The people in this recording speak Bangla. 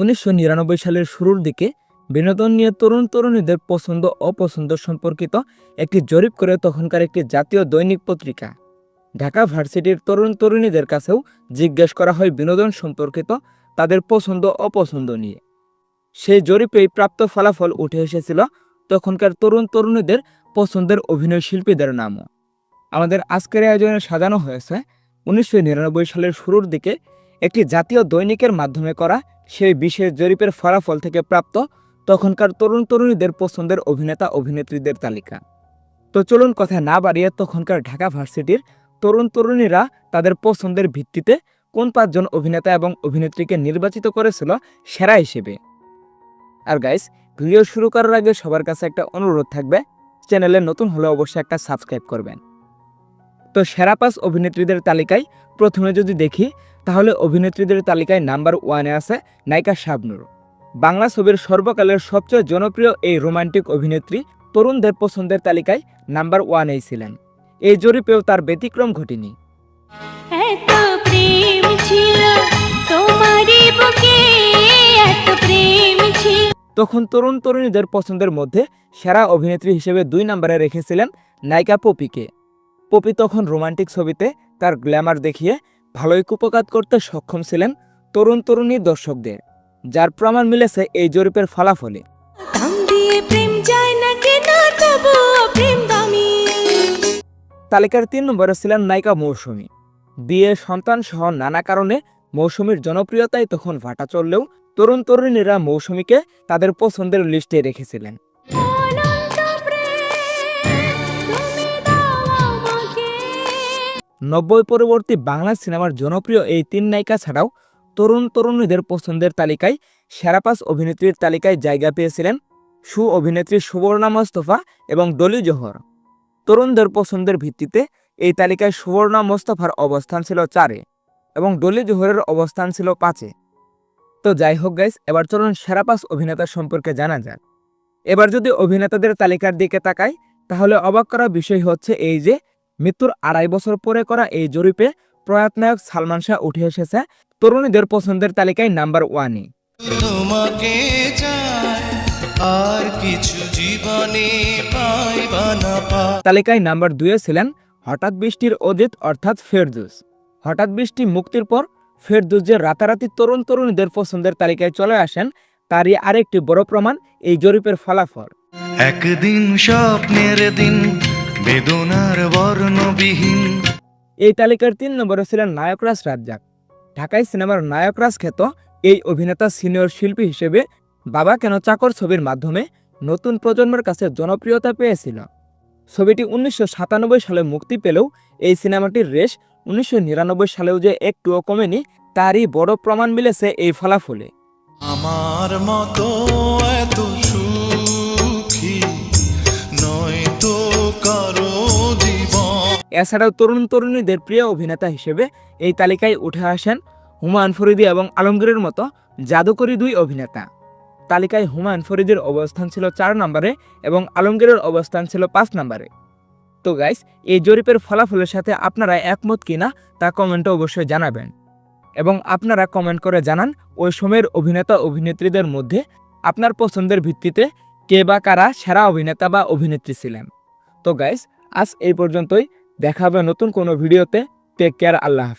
উনিশশো নিরানব্বই সালের শুরুর দিকে বিনোদন নিয়ে তরুণ তরুণীদের পছন্দ অপছন্দ সম্পর্কিত একটি জরিপ করে তখনকার একটি জাতীয় দৈনিক পত্রিকা। ঢাকা ভার্সিটির তরুণ তরুণীদের কাছেও জিজ্ঞেস করা হয় বিনোদন সম্পর্কিত তাদের পছন্দ অপছন্দ নিয়ে। সেই জরিপেই প্রাপ্ত ফলাফল উঠে এসেছিল তখনকার তরুণ তরুণীদের পছন্দের অভিনয় শিল্পীদের নামও। আমাদের আজকের আয়োজনে সাজানো হয়েছে উনিশশো নিরানব্বই সালের শুরুর দিকে একটি জাতীয় দৈনিকের মাধ্যমে করা সেই বিশেষ জরিপের ফলাফল থেকে প্রাপ্ত তখনকার তরুণ তরুণীদের পছন্দের অভিনেতা, অভিনেত্রীদের তালিকা। তো চলুন কথা না বাড়িয়ে তখনকার ঢাকা ভার্সিটির তরুণ তরুণীরা তাদের পছন্দের ভিত্তিতে কোন পাঁচজন অভিনেতা এবং অভিনেত্রীকে নির্বাচিত করেছিল সেরা হিসেবে। আর গাইস ভিডিও শুরু করার আগে সবার কাছে একটা অনুরোধ থাকবে, চ্যানেলে নতুন হলে অবশ্যই একটা সাবস্ক্রাইব করবেন। তো সেরা পাঁচ অভিনেত্রীদের তালিকায় প্রথমে যদি দেখি তাহলে অভিনেত্রীদের তালিকায় নাম্বার ওয়ানে আছে নায়িকা শাবনুর। বাংলা ছবির সর্বকালের সবচেয়ে জনপ্রিয় এই রোমান্টিক অভিনেত্রী তরুণদের পছন্দের তালিকায় নাম্বার ওয়ানেই ছিলেন। এই জরিপেও তার ব্যতিক্রম ঘটেনি। তখন তরুণ তরুণীদের পছন্দের মধ্যে সেরা অভিনেত্রী হিসেবে দুই নম্বরে রেখেছিলেন নায়িকা পপিকে পপি তখন রোমান্টিক ছবিতে তার গ্ল্যামার দেখিয়ে ভালোই কুপকাত করতে সক্ষম ছিলেন তরুণ তরুণী দর্শকদের যার প্রমাণ মিলেছে এই জরিপের ফলাফলে। তালিকার তিন নম্বরে ছিলেন নায়িকা মৌসুমী। বিয়ে সন্তান সহ নানা কারণে মৌসুমীর জনপ্রিয়তায় তখন ভাটা চললেও তরুণ তরুণীরা মৌসুমীকে তাদের পছন্দের লিস্টে রেখেছিলেন। নব্বই পরবর্তী বাংলা সিনেমার জনপ্রিয় এই তিন নায়িকা ছাড়াও তরুণ তরুণীদের পছন্দের তালিকায় সেরা পাঁচ অভিনেত্রীর তালিকায় জায়গা পেয়েছিলেন সু অভিনেত্রী সুবর্ণা মোস্তফা এবং ডলি জোহর। তরুণদের পছন্দের ভিত্তিতে এই তালিকায় সুবর্ণা মোস্তফার অবস্থান ছিল চারে এবং ডলি জোহরের অবস্থান ছিল পাঁচে। তো যাই হোক গাইস এবার চলুন সেরা পাঁচ অভিনেতা সম্পর্কে জানা যাক। এবার যদি অভিনেতাদের তালিকার দিকে তাকাই, তাহলে অবাক করা বিষয় হচ্ছে এই যে মৃত্যুর আড়াই বছর পরে করা এই জরিপে প্রয়াত নায়ক সালমান শাহ উঠে এসেছে। তরুণীদের পছন্দের তালিকায় নাম্বার ওয়ানে তোমাকে আর কিছু জীবনে পাইবা না তালিকায় নাম্বার দুয়ে ছিলেন হঠাৎ বৃষ্টির অজিত অর্থাৎ ফেরদুস। হঠাৎ বৃষ্টি মুক্তির পর ফেরদুস যে রাতারাতি তরুণ তরুণীদের পছন্দের তালিকায় চলে আসেন তারই আরেকটি বড় প্রমাণ এই জরিপের ফলাফল। একদিন স্বপ্নের দিন বেদনার বর্ণবিহীন। এই তালিকার তিন নম্বরে ছিলেন নায়করাজ রাজ্জাক। ঢাকাই সিনেমার নায়করাজ খ্যাত এই অভিনেতা সিনিয়র শিল্পী হিসেবে বাবা কেন চাকর ছবির মাধ্যমে নতুন প্রজন্মের কাছে জনপ্রিয়তা পেয়েছিল? ছবিটি উনিশশো সাতানব্বই সালে মুক্তি পেলেও এই সিনেমাটির রেশ উনিশশো নিরানব্বই সালেও যে একটুও কমেনি তারই বড় প্রমাণ মিলেছে এই ফলাফলে। আমার মতো এত এছাড়াও তরুণ তরুণীদের প্রিয় অভিনেতা হিসেবে এই তালিকায় উঠে আসেন হুমায়ুন ফরিদি এবং আলমগীরের মতো জাদুকরী দুই অভিনেতা। তালিকায় হুমায়ুন ফরিদির অবস্থান ছিল চার নম্বরে এবং আলমগীরের অবস্থান ছিল পাঁচ নম্বরে। তো গাইস এই জরিপের ফলাফলের সাথে আপনারা একমত কিনা তা কমেন্টে অবশ্যই জানাবেন। এবং আপনারা কমেন্ট করে জানান ওই সময়ের অভিনেতা অভিনেত্রীদের মধ্যে আপনার পছন্দের ভিত্তিতে কে বা কারা সেরা অভিনেতা বা অভিনেত্রী ছিলেন। তো গাইস আজ এই পর্যন্তই। দেখা হবে নতুন কোনো ভিডিওতে টেক কেয়ার আল্লাহ হাফেজ।